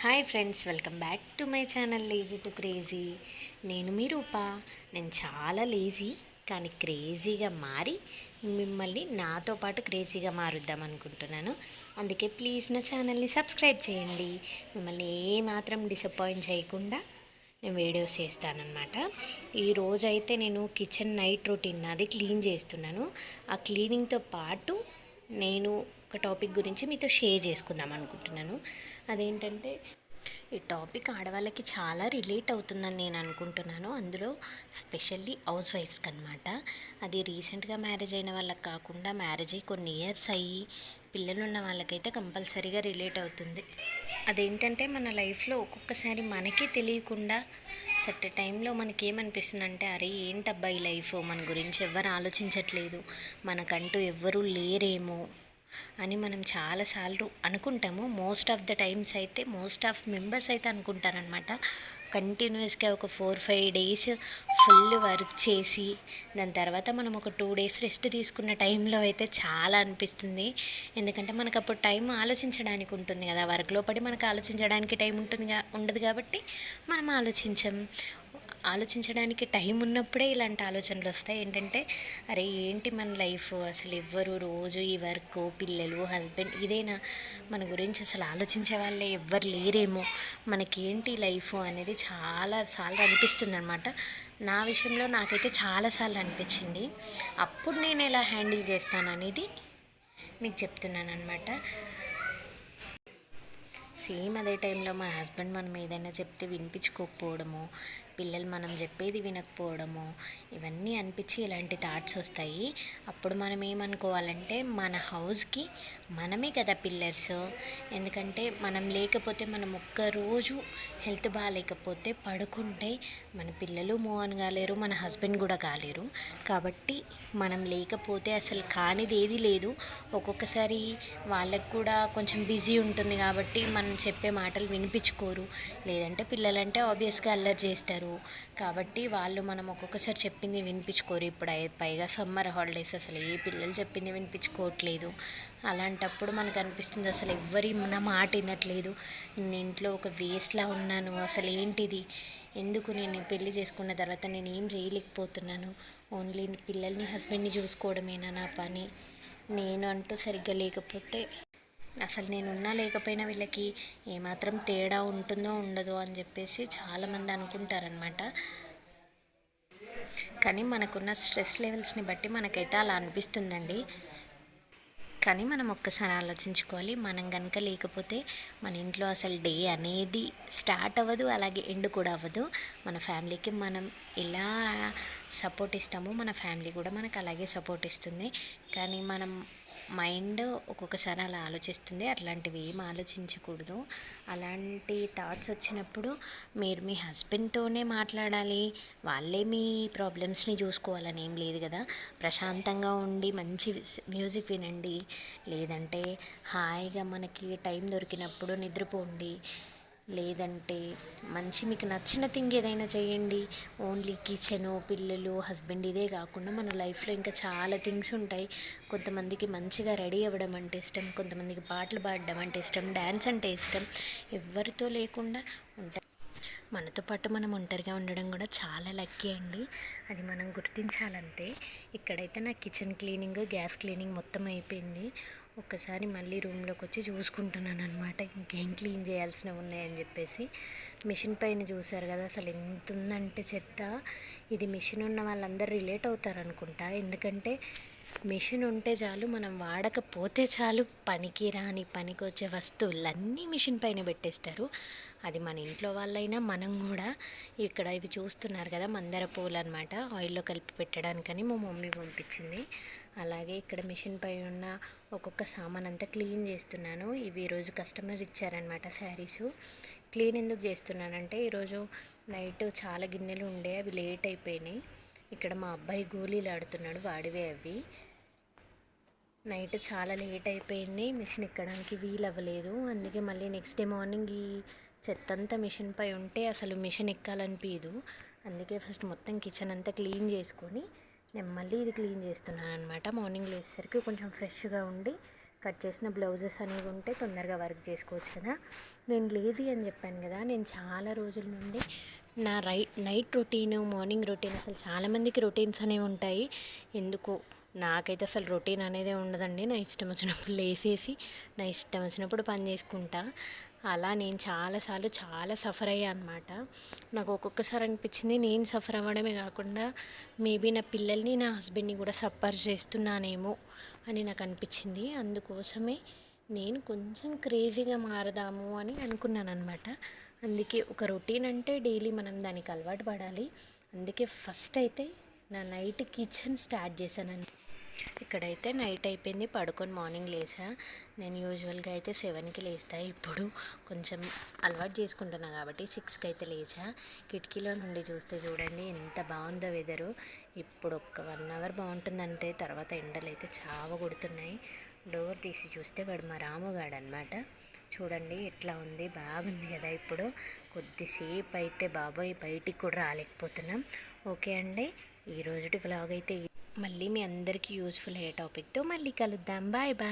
Hi friends welcome back to my channel lazy to crazy. నేను మీ రూప. నేను చాలా లేజీ కానీ క్రేజీగా మారి మిమ్మల్ని నాతో పాటు క్రేజీగా మారుద్దాం అనుకుంటున్నాను. అందుకే ప్లీజ్ నా ఛానల్ని సబ్స్క్రైబ్ చేయండి. మిమ్మల్ని ఏమాత్రం డిసప్పాయింట్ చేయకుండా నేను వీడియోస్ చేస్తానమాట ఈరోజైతే నేను కిచెన్ నైట్ రొటీన్ నాది క్లీన్ చేస్తున్నాను. ఆ క్లీనింగ్తో పాటు నేను ఒక టాపిక్ గురించి మీతో షేర్ చేసుకుందాం అనుకుంటున్నాను. అదేంటంటే ఈ టాపిక్ ఆడవాళ్ళకి చాలా రిలేట్ అవుతుందని నేను అనుకుంటున్నాను. అందులో స్పెషల్లీ హౌస్ వైఫ్స్కి అనమాట అది రీసెంట్గా మ్యారేజ్ అయిన వాళ్ళకి కాకుండా మ్యారేజ్ అయ్యి కొన్ని ఇయర్స్ అయ్యి పిల్లలు ఉన్న వాళ్ళకైతే కంపల్సరీగా రిలేట్ అవుతుంది. అదేంటంటే మన లైఫ్లో ఒక్కొక్కసారి మనకే తెలియకుండా సెట్ టైంలో మనకి ఏమనిపిస్తుంది అంటే అరే ఏంటబ్బా ఈ లైఫ్? మన గురించి ఎవరు ఆలోచించట్లేదు. మనకంటూ ఎవ్వరూ లేరేమో అని మనం చాలాసార్లు అనుకుంటాము. మోస్ట్ ఆఫ్ ద టైమ్స్ అయితే మోస్ట్ ఆఫ్ మెంబర్స్ అయితే అనుకుంటారనమాట. కంటిన్యూస్గా ఒక four five days full work చేసి దాని తర్వాత మనం ఒక టూ డేస్ రెస్ట్ తీసుకున్న టైంలో అయితే చాలా అనిపిస్తుంది. ఎందుకంటే మనకు అప్పుడు టైం ఆలోచించడానికి ఉంటుంది కదా వర్క్లో పడి మనకు ఆలోచించడానికి టైం ఉంటుంది ఉండదు కాబట్టి మనం ఆలోచించం. ఆలోచించడానికి టైం ఉన్నప్పుడే ఇలాంటి ఆలోచనలు వస్తాయి. ఏంటంటే అరే ఏంటి మన లైఫ్? అసలు ఎవ్వరు రోజు ఈ వర్క్ పిల్లలు హస్బెండ్ ఇదేనా? మన గురించి అసలు ఆలోచించే వాళ్ళే ఎవ్వరు లేరేమో. మనకేంటి లైఫ్ అనేది చాలా సార్లు అనిపిస్తుంది అనమాట నా విషయంలో నాకైతే చాలాసార్లు అనిపించింది. అప్పుడు నేను ఎలా హ్యాండిల్ చేస్తాను అనేది మీకు చెప్తున్నాను అనమాట సేమ్ అదే టైంలో మా హస్బెండ్ మనం ఏదైనా చెప్తే వినిపించుకోకపోవడము పిల్లలు మనం చెప్పేది వినకపోవడము ఇవన్నీ అనిపించి ఇలాంటి థాట్స్ వస్తాయి. అప్పుడు మనం ఏమనుకోవాలంటే మన హౌస్కి మనమే కదా పిల్లర్స్ ఎందుకంటే మనం లేకపోతే మనం ఒక్కరోజు హెల్త్ బాగాలేకపోతే పడుకుంటే మన పిల్లలు మూవ్ అని కాలేరు మన హస్బెండ్ కూడా కాలేరు. కాబట్టి మనం లేకపోతే అసలు కానిది ఏది లేదు. ఒక్కొక్కసారి వాళ్ళకు కూడా కొంచెం బిజీ ఉంటుంది కాబట్టి మనం చెప్పే మాటలు వినిపించుకోరు. లేదంటే పిల్లలంటే ఆబ్వియస్గా అల్లరి చేస్తారు. కాబట్టి వాళ్ళు మనం ఒక్కొక్కసారి చెప్పింది వినిపించుకోరు. ఇప్పుడు పైగా సమ్మర్ హాలిడేస్ అసలు ఏ పిల్లలు చెప్పింది వినిపించుకోవట్లేదు. అలాంటప్పుడు మనకు అనిపిస్తుంది అసలు ఎవ్వరి నా మాట వినట్లేదు. నేను ఇంట్లో ఒక వేస్ట్లా ఉన్నాను. అసలు ఏంటిది? ఎందుకు నేను పెళ్ళి చేసుకున్న తర్వాత నేను ఏం చేయలేకపోతున్నాను? ఓన్లీ పిల్లల్ని హస్బెండ్ని చూసుకోవడమేనా నా పని? నేను అంటూ సరిగ్గా లేకపోతే అసలు నేను ఉన్నా లేకపోయినా వీళ్ళకి ఏమాత్రం తేడా ఉంటుందో ఉండదో అని చెప్పేసి చాలామంది అనుకుంటారనమాట కానీ మనకున్న స్ట్రెస్ లెవెల్స్ని బట్టి మనకైతే అలా అనిపిస్తుందండి. కానీ మనం ఒక్కసారి ఆలోచించుకోవాలి మనం కనుక లేకపోతే మన ఇంట్లో అసలు డే అనేది స్టార్ట్ అవ్వదు అలాగే ఎండ్ కూడా అవ్వదు. మన ఫ్యామిలీకి మనం ఎలా సపోర్ట్ ఇస్తామో మన ఫ్యామిలీ కూడా మనకు అలాగే సపోర్ట్ ఇస్తుంది. కానీ మనం మైండ్ ఒక్కొక్కసారి అలా ఆలోచిస్తుంది. అట్లాంటివి ఏం ఆలోచించకూడదు. అలాంటి థాట్స్ వచ్చినప్పుడు మీరు మీ హస్బెండ్తోనే మాట్లాడాలి. వాళ్ళే మీ ప్రాబ్లమ్స్ని చూసుకోవాలని ఏం లేదు కదా. ప్రశాంతంగా ఉండి మంచి మ్యూజిక్ వినండి. లేదంటే హాయిగా మనకి టైం దొరికినప్పుడు నిద్రపోండి. లేదంటే మంచి మీకు నచ్చిన థింగ్ ఏదైనా చేయండి. ఓన్లీ కిచెను పిల్లలు హస్బెండ్ ఇదే కాకుండా మన లైఫ్లో ఇంకా చాలా థింగ్స్ ఉంటాయి. కొంతమందికి మంచిగా రెడీ అవ్వడం అంటే ఇష్టం కొంతమందికి పాటలు పాడడం అంటే ఇష్టం డ్యాన్స్ అంటే ఇష్టం ఎవరితో లేకుండా ఉంటాయి మనతో పాటు మనం ఒంటరిగా ఉండడం కూడా చాలా లక్కీ అండి. అది మనం గుర్తించాలంటే ఇక్కడైతే నా కిచెన్ క్లీనింగ్ గ్యాస్ క్లీనింగ్ మొత్తం అయిపోయింది. ఒక్కసారి మళ్ళీ రూమ్లోకి వచ్చి చూసుకుంటున్నాను అనమాట ఇంకేం క్లీన్ చేయాల్సినవి ఉన్నాయని చెప్పేసి. మిషన్ పైన చూసారు కదా అసలు ఎంత ఉందంటే చెత్త. ఇది మిషన్ ఉన్న వాళ్ళందరూ రిలేట్ అవుతారు అనుకుంటా ఎందుకంటే మిషన్ ఉంటే చాలు మనం వాడకపోతే చాలు పనికి రాని పనికి వచ్చే వస్తువులన్నీ మిషన్ పైన పెట్టేస్తారు. అది మన ఇంట్లో వాళ్ళైనా మనం కూడా. ఇక్కడ ఇవి చూస్తున్నారు కదా మందర పూలు అనమాట ఆయిల్లో కలిపి పెట్టడానికని మా మమ్మీ పంపించింది. అలాగే ఇక్కడ మిషన్ పై ఉన్న ఒక్కొక్క సామాన్ అంతా క్లీన్ చేస్తున్నాను. ఇవి ఈరోజు కస్టమర్ ఇచ్చారనమాట శారీస్. క్లీన్ ఎందుకు చేస్తున్నానంటే ఈరోజు నైట్ చాలా గిన్నెలు ఉండే అవి లేట్ అయిపోయినాయి. ఇక్కడ మా అబ్బాయి గోళీలు ఆడుతున్నాడు వాడివే అవి. నైట్ చాలా లేట్ అయిపోయింది మిషన్ ఎక్కడానికి వీలు అవ్వలేదు. అందుకే మళ్ళీ నెక్స్ట్ డే మార్నింగ్ ఈ చెత్త అంతా మిషన్ పై ఉంటే అసలు మిషన్ ఎక్కాలనిపించదు అందుకే ఫస్ట్ మొత్తం కిచెన్ అంతా క్లీన్ చేసుకొని నేను మళ్ళీ ఇది క్లీన్ చేస్తున్నాను అనమాట మార్నింగ్ లేచేసరికి కొంచెం ఫ్రెష్గా ఉండి కట్ చేసిన బ్లౌజెస్ అనేవి ఉంటే తొందరగా వర్క్ చేసుకోవచ్చు కదా. నేను లేజీ అని చెప్పాను కదా. నేను చాలా రోజుల నుండి నా రై నైట్ రొటీన్ మార్నింగ్ రొటీన్ అసలు చాలామందికి రొటీన్స్ అనేవి ఉంటాయి. ఎందుకో నాకైతే అసలు రొటీన్ అనేది ఉండదండి. నా ఇష్టం వచ్చినప్పుడు లేసేసి నా ఇష్టం వచ్చినప్పుడు పని చేసుకుంటా. అలా నేను చాలాసార్లు చాలా సఫర్ అయ్యా అనమాట నాకు ఒక్కొక్కసారి అనిపించింది నేను సఫర్ అవ్వడమే కాకుండా మేబీ నా పిల్లల్ని నా హస్బెండ్ని కూడా సఫర్ చేస్తున్నానేమో అని నాకు అనిపించింది. అందుకోసమే నేను కొంచెం క్రేజీగా మారదాము అని అనుకున్నాను అనమాట అందుకే ఒక రొటీన్ అంటే డైలీ మనం దానికి అలవాటు పడాలి. అందుకే ఫస్ట్ అయితే నా నైట్ కిచెన్ స్టార్ట్ చేశానండి. ఇక్కడైతే నైట్ అయిపోయింది పడుకొని మార్నింగ్ లేచా. నేను యూజువల్గా అయితే సెవెన్కి లేస్తా. ఇప్పుడు కొంచెం అలవాటు చేసుకుంటున్నా కాబట్టి సిక్స్కి అయితే లేచా. కిటికీలో నుండి చూస్తే చూడండి ఎంత బాగుందో వెదరు. ఇప్పుడు ఒక్క వన్ అవర్ బాగుంటుందంటే తర్వాత ఎండలు అయితే చావ కొడుతున్నాయి. డోర్ తీసి చూస్తే వాడు మా రాముగాడు అనమాట చూడండి ఎట్లా ఉంది? బాగుంది కదా ఇప్పుడు. కొద్దిసేపు అయితే బాబోయ్ బయటికి కూడా రాలేకపోతున్నాం. ఓకే అండి. ఈ రోజుటి వ్లాగ్ అయితే మళ్ళీ మీ అందరికీ యూస్ఫుల్ అయ్యే టాపిక్తో మళ్ళీ కలుద్దాం. Bye bye